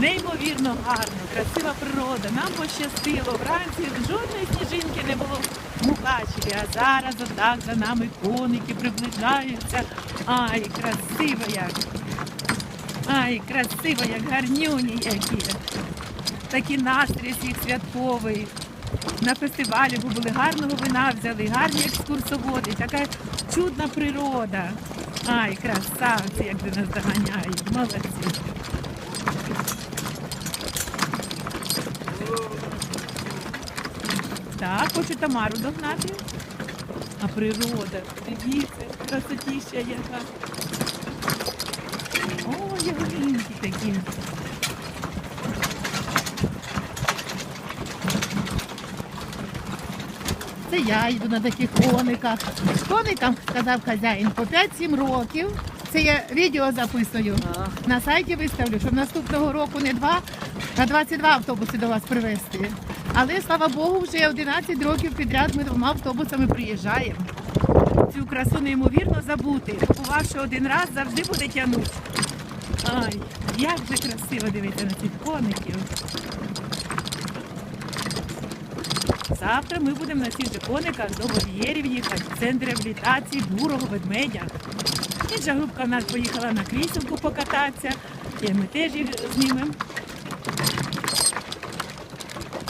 Неймовірно гарно, красива природа. Нам пощастило. Вранці жодної сніжинки не було в Мукачеві. А зараз отак за нами коники приближаються. Ай, красиво як. Ай, красиво, як гарнюні які. Такий настрій всіх святковий. На фестивалі ви були гарного вина взяли, гарні екскурсоводи, така чудна природа. Ай, красавці, як ви нас доганяють. Молодці. Так, хочу Тамару догнати. А природа, дивіться, красотіща яка. О, ялинки такі. Це я йду на таких кониках. Коникам, сказав хазяїн, по 5-7 років. Це я відео записую. На сайті виставлю, щоб наступного року не два, а 22 автобуси до вас привезти. Але слава Богу, вже 11 років підряд ми двома автобусами приїжджаємо. Цю красу неймовірно забути. Побувавши один раз, завжди буде тягнути. Ай, як же красиво дивитися на цих коників. Завтра ми будемо на цих же кониках до вольєрів їхати, в центр реабілітації бурого ведмедя. Інша групка в нас поїхала на кріселку покататися, і ми теж їх знімемо.